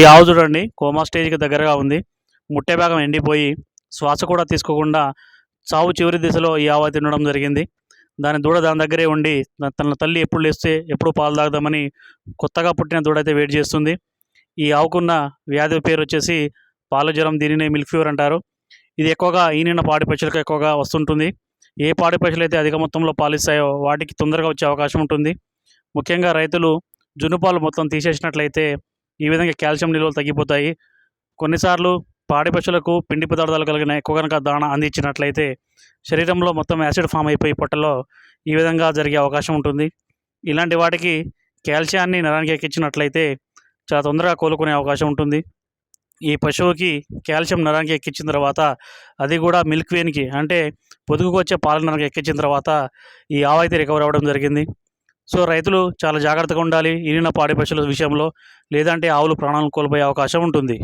ఈ ఆవు చూడండి కోమా స్టేజ్కి దగ్గరగా ఉంది. ముట్టె భాగం ఎండిపోయి శ్వాస కూడా తీసుకోకుండా చావు చివరి దిశలో ఈ ఆవు తినడం జరిగింది. దాని దూడ దాని దగ్గరే ఉండి తన తల్లి ఎప్పుడు లేస్తే ఎప్పుడు పాలు తాగుదామని కొత్తగా పుట్టిన దూడ అయితే వెయిట్ చేస్తుంది. ఈ ఆవుకున్న వ్యాధి పేరు వచ్చేసి పాలజ్వరం దీనినే మిల్క్ ఫీవర్ అంటారు. ఇది ఎక్కువగా ఈనిన పాడి పశువులకు ఎక్కువగా వస్తుంటుంది. ఏ పాడి పశువులు అయితే అధిక మొత్తంలో పాలిస్తాయో వాటికి తొందరగా వచ్చే అవకాశం ఉంటుంది. ముఖ్యంగా రైతులు జున్ను పాలు మొత్తం తీసేసినట్లయితే ఈ విధంగా కాల్షియం నిల్వలు తగ్గిపోతాయి. కొన్నిసార్లు పాడి పశువులకు పిండి పదార్థాలు కలిగిన ఎక్కువ కనుక దాణ అందించినట్లయితే శరీరంలో మొత్తం యాసిడ్ ఫామ్ అయిపోయి పొట్టలో ఈ విధంగా జరిగే అవకాశం ఉంటుంది. ఇలాంటి వాటికి కాల్షియాన్ని నరానికి ఎక్కించినట్లయితే చాలా తొందరగా కోలుకునే అవకాశం ఉంటుంది. ఈ పశువుకి కాల్షియం నరానికి ఎక్కించిన తర్వాత అది కూడా మిల్క్ వేనికి అంటే పొదుగుకు వచ్చే పాల నరానికి ఎక్కించిన తర్వాత ఈ ఆవు అయితే రికవర్ అవ్వడం జరిగింది. సో రైతులు చాలా జాగ్రత్తగా ఉండాలి ఈనిన పాడి పశువుల విషయంలో. లేదంటే ఆవులు ప్రాణాలను కోల్పోయే అవకాశం ఉంటుంది.